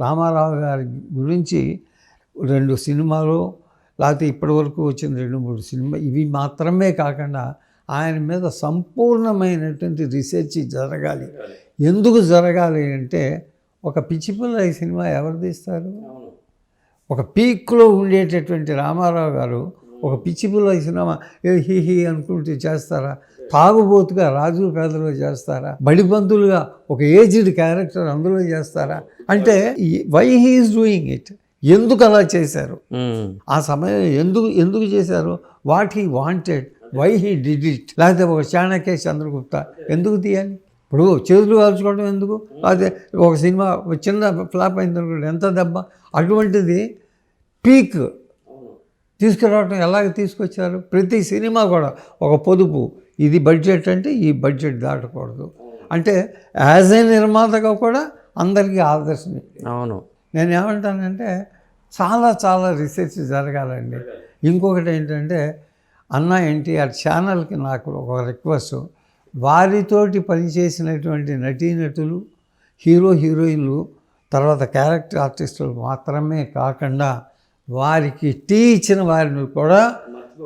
రామారావు గారి గురించి రెండు సినిమాలు లేకపోతే ఇప్పటి వరకు వచ్చిన రెండు మూడు సినిమా ఇవి మాత్రమే కాకుండా ఆయన మీద సంపూర్ణమైనటువంటి రీసెర్చ్ జరగాలి. ఎందుకు జరగాలి అంటే ఒక పిచ్చి పిల్ల ఈ సినిమా ఎవరు తీస్తారు? ఒక పీక్లో ఉండేటటువంటి రామారావు గారు ఒక పిచ్చి పిల్ల ఈ సినిమా ఏ హీ హీ అనుకుంటూ చేస్తారా? తాగుబోతుగా రాజు పేదలో చేస్తారా? బడిబంతులుగా ఒక ఏజ్డ్ క్యారెక్టర్ అందులో చేస్తారా? అంటే వై హీఈస్ డూయింగ్ ఇట్? ఎందుకు అలా చేశారు. ఆ సమయం ఎందుకు ఎందుకు చేశారు? What he wanted? Why he did it? లేకపోతే ఒక చాణక్య చంద్రగుప్త ఎందుకు తీయాలి? ఇప్పుడు చేతులు కాల్చుకోవడం ఎందుకు? లేకపోతే ఒక సినిమా చిన్న ఫ్లాప్ అయింది అనుకోండి ఎంత దెబ్బ? అటువంటిది పీక్ తీసుకురావడం ఎలాగ తీసుకొచ్చారు? ప్రతి సినిమా కూడా ఒక పొదుపు. ఇది బడ్జెట్ అంటే ఈ బడ్జెట్ దాటకూడదు. అంటే యాజ్ ఏ నిర్మాతగా కూడా అందరికీ ఆదర్శం అవును. నేను ఏమంటానంటే చాలా చాలా రీసెర్చ్ జరగాలండి. ఇంకొకటి ఏంటంటే అన్న ఎన్టీఆర్ ఛానల్కి నాకు ఒక రిక్వెస్ట్ వారితోటి పనిచేసినటువంటి నటీనటులు హీరో హీరోయిన్లు తర్వాత క్యారెక్టర్ ఆర్టిస్టులు మాత్రమే కాకుండా వారికి టీ ఇచ్చిన వారిని కూడా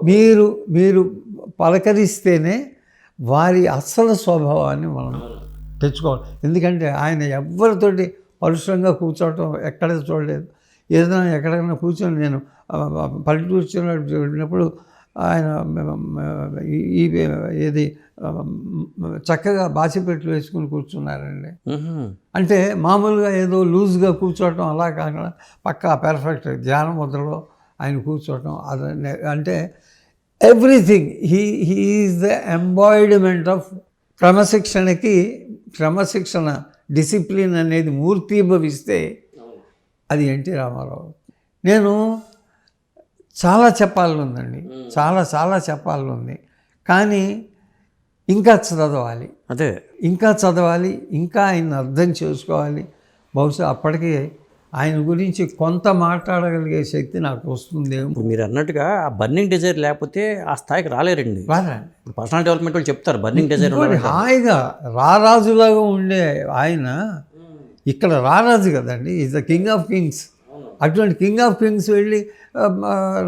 మీరు మీరు పలకరిస్తేనే వారి అసలు స్వభావాన్ని మనం తెచ్చుకోవాలి. ఎందుకంటే ఆయన ఎవరితోటి పరుషంగా కూర్చోవటం ఎక్కడ చూడలేదు. ఏదైనా ఎక్కడైనా కూర్చొని నేను పల్లెటూరు వెళ్ళినప్పుడు ఆయన ఈ- ఏది చక్కగా బాసిపెట్లు వేసుకుని కూర్చున్నారండి. అంటే మామూలుగా ఏదో లూజ్గా కూర్చోవటం అలా కాకుండా పక్కా పెర్ఫెక్ట్ ధ్యాన ముద్రలో ఆయన కూర్చోవటం అదే అంటే everything he he is the embodiment of క్రమశిక్షణకి క్రమశిక్షణ డిసిప్లిన్ అనేది మూర్తీభవిస్తే అది ఎన్టీ రామారావు. నేను చాలా చెప్పాలని ఉందండి. చాలా చాలా చెప్పాలని ఉంది. కానీ ఇంకా చదవాలి. అదే. ఇంకా చదవాలి. ఇంకా ఆయన అర్థం చేసుకోవాలి. బహుశా అప్పటికే ఆయన గురించి కొంత మాట్లాడగలిగే శక్తి నాకు వస్తుందేమో ఇప్పుడు మీరు అన్నట్టుగా ఆ బర్నింగ్ డిజైర్ లేకపోతే ఆ స్థాయికి రాలేరండి. పర్సనల్ డెవలప్మెంట్ వాళ్ళు చెప్తారు బర్నింగ్ డిజైర్ హాయిగా రారాజులాగా ఉండే ఆయన ఇక్కడ రారాజు కదండి is the king of kings. అటువంటి కింగ్ ఆఫ్ కింగ్స్ వెళ్ళి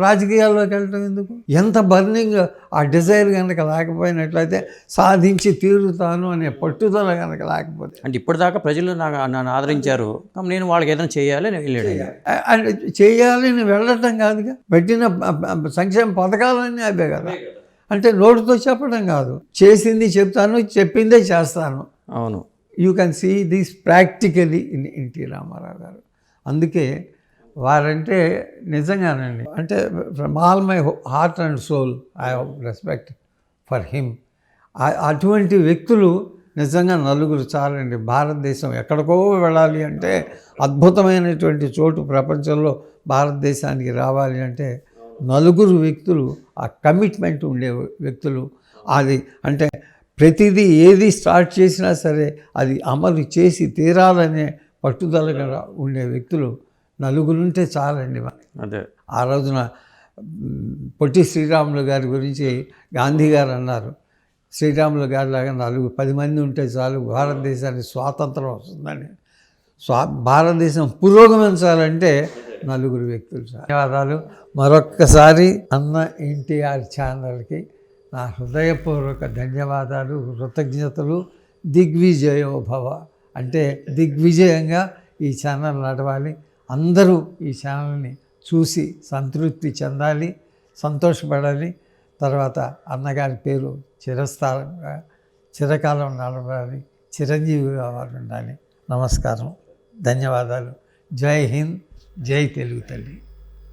రాజకీయాల్లోకి వెళ్ళటం ఎందుకు? ఎంత బర్నింగ్ ఆ డిజైర్ కనుక లేకపోయినట్లయితే సాధించి తీరుతాను అనే పట్టుదల కనుక లేకపోతే. అంటే ఇప్పటిదాకా ప్రజలు నాకు నన్ను ఆదరించారు. నేను వాళ్ళకి ఏదైనా చేయాలి అని వెళ్ళాడు. అంటే చేయాలని వెళ్ళటం కాదుగా. పెట్టిన సంక్షేమ పథకాలన్నీ అవే కదా. అంటే నోటితో చెప్పడం కాదు. చేసింది చెప్తాను చెప్పిందే చేస్తాను. అవును. You can see this practically in NT Rama Rao. అందుకే వారంటే నిజంగానండి. అంటే from all my heart and soul I respect for him అటువంటి వ్యక్తులు నిజంగా నలుగురు చాలండి. భారతదేశం ఎక్కడికో వెళ్ళాలి అంటే అద్భుతమైనటువంటి చోటు ప్రపంచంలో భారతదేశానికి రావాలి అంటే నలుగురు వ్యక్తులు ఆ కమిట్మెంట్ ఉండే వ్యక్తులు అది అంటే ప్రతిదీ ఏది స్టార్ట్ చేసినా సరే అది అమలు చేసి తీరాలనే పట్టుదలగా ఉండే వ్యక్తులు నలుగురు ఉంటే చాలండి అదే. ఆ రోజున పొట్టి శ్రీరాములు గారి గురించి గాంధీ గారు అన్నారు. శ్రీరాములు గారి లాగా నలుగురు పది మంది ఉంటే చాలు భారతదేశానికి స్వాతంత్రం వస్తుందని. స్వా భారతదేశం పురోగమించాలంటే నలుగురు వ్యక్తులు. ధన్యవాదాలు. మరొక్కసారి అన్న ఎన్టీఆర్ ఛానల్కి నా హృదయపూర్వక ధన్యవాదాలు కృతజ్ఞతలు. దిగ్విజయోభవ అంటే దిగ్విజయంగా ఈ ఛానల్ నడవాలి. అందరూ ఈ ఛానల్ని చూసి సంతృప్తి చెందాలి సంతోషపడాలి. తర్వాత అన్నగారి పేరు చిరస్థానంగా చిరకాలం నడవాలి చిరంజీవిగా వారు ఉండాలి. నమస్కారం. ధన్యవాదాలు. జై హింద్ జై తెలుగు తల్లి.